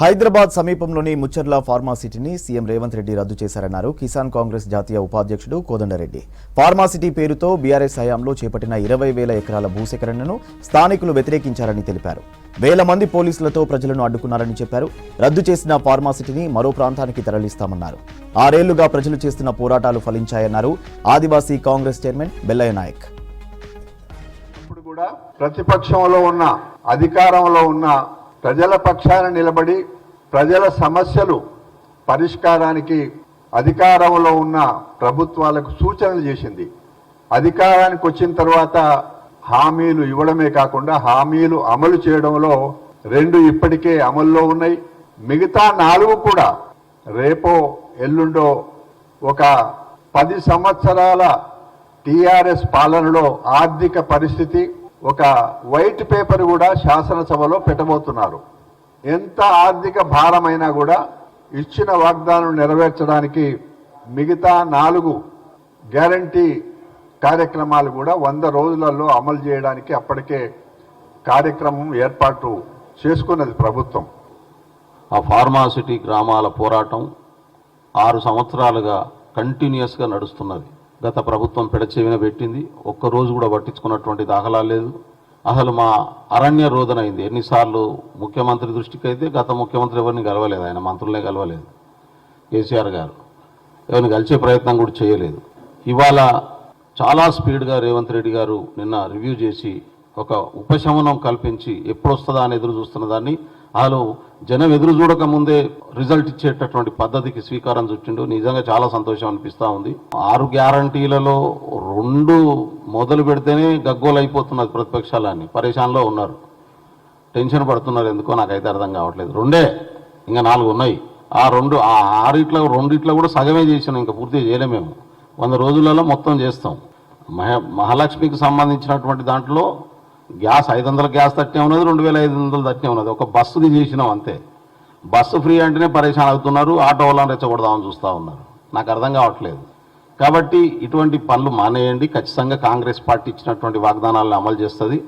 హైదరాబాద్ సమీపంలోని ముచ్చర్ల ఫార్మాసిటీని సీఎం రేవంత్ రెడ్డి రద్దు చేశారన్నారు కిసాన్ కాంగ్రెస్ జాతీయ ఉపాధ్యక్షుడు కోదండరెడ్డి. ఫార్మాసిటీ పేరుతో బీఆర్ఎస్ హయాంలో చేపట్టిన ఇరవై వేల ఎకరాల భూసేకరణను స్థానికులు వ్యతిరేకించారని తెలిపారు. వేల మంది పోలీసులతో ప్రజలను అడ్డుకున్నారని చెప్పారు. రద్దు చేసిన ఫార్మాసిటీని మరో ప్రాంతానికి తరలిస్తామన్నారు. ఆరేళ్ళుగా ప్రజలు చేస్తున్న పోరాటాలు ఫలించాయన్నారు ఆదివాసీ కాంగ్రెస్ చైర్మన్ బెల్లయ్య నాయక్. ఇప్పుడు కూడా ప్రతిపక్షంలో ఉన్న అధికారంలో ఉన్న ప్రజల పక్షాన నిలబడి ప్రజల సమస్యలు పరిష్కారానికి అధికారంలో ఉన్న ప్రభుత్వాలకు సూచనలు చేసింది. అధికారానికి వచ్చిన తర్వాత హామీలు ఇవ్వడమే కాకుండా హామీలు అమలు చేయడంలో రెండు ఇప్పటికే అమల్లో ఉన్నాయి. మిగతా నాలుగు కూడా రేపో ఎల్లుండో ఒక పది సంవత్సరాల టీఆర్ఎస్ పాలనలో ఆర్థిక పరిస్థితి ఒక వైట్ పేపర్ కూడా శాసనసభలో పెట్టబోతున్నారు. ఎంత ఆర్థిక భారమైనా కూడా ఇచ్చిన వాగ్దానం నెరవేర్చడానికి మిగతా నాలుగు గ్యారంటీ కార్యక్రమాలు కూడా వంద రోజులలో అమలు చేయడానికి అప్పటికే కార్యక్రమం ఏర్పాటు చేసుకున్నది ప్రభుత్వం. ఆ ఫార్మాసిటీ గ్రామాల పోరాటం ఆరు సంవత్సరాలుగా కంటిన్యూస్గా నడుస్తున్నది. గత ప్రభుత్వం పెడచెవిన పెట్టింది. ఒక్క రోజు కూడా పట్టించుకున్నటువంటి దాఖలా లేదు. అసలు మా అరణ్య రోదన అయింది. ఎన్నిసార్లు ముఖ్యమంత్రి దృష్టికి అయితే గత ముఖ్యమంత్రి ఎవరిని కలవలేదు. ఆయన మంత్రులనే కలవలేదు. కేసీఆర్ గారు. ఎవరిని కలిసే ప్రయత్నం కూడా చేయలేదు. ఇవాళ చాలా స్పీడ్గా రేవంత్ రెడ్డి గారు నిన్న రివ్యూ చేసి ఒక ఉపశమనం కల్పించి ఎప్పుడు వస్తుందా అని ఎదురు చూస్తున్న దాన్ని అసలు జనం ఎదురు చూడక ముందే రిజల్ట్ ఇచ్చేటటువంటి పద్ధతికి స్వీకారం చుట్టిండు. నిజంగా చాలా సంతోషం అనిపిస్తూ ఉంది. ఆరు గ్యారంటీలలో రెండు మొదలు పెడితేనే గగ్గోలైపోతున్నది ప్రతిపక్షాలని ప్రతిపక్షాలన్నీ. పరేషాన్లో ఉన్నారు. టెన్షన్ పడుతున్నారు ఎందుకో నాకైతే అర్థం కావట్లేదు. రెండే ఇంకా నాలుగు ఉన్నాయి. ఆ రెండు ఆ ఆరిట్లో రెండిట్లో కూడా సగమే చేసినాం ఇంకా పూర్తి చేయలేము మేము. వంద రోజులలో మొత్తం చేస్తాం. మహ మహాలక్ష్మికి సంబంధించినటువంటి దాంట్లో గ్యాస్ ఐదు వందల గ్యాస్ తట్టే ఉన్నది రెండు వేల ఐదు వందలు తట్టే ఉన్నది. ఒక బస్సుది చేసినాం అంతే. బస్సు ఫ్రీ అంటేనే పరేషాన్ అవుతున్నారు ఆటో వాళ్ళని రెచ్చగొడదామని చూస్తూ ఉన్నారు. నాకు అర్థం కావట్లేదు. కాబట్టి ఇటువంటి పనులు మానేయండి. ఖచ్చితంగా కాంగ్రెస్ పార్టీ ఇచ్చినటువంటి వాగ్దానాలను అమలు చేస్తుంది.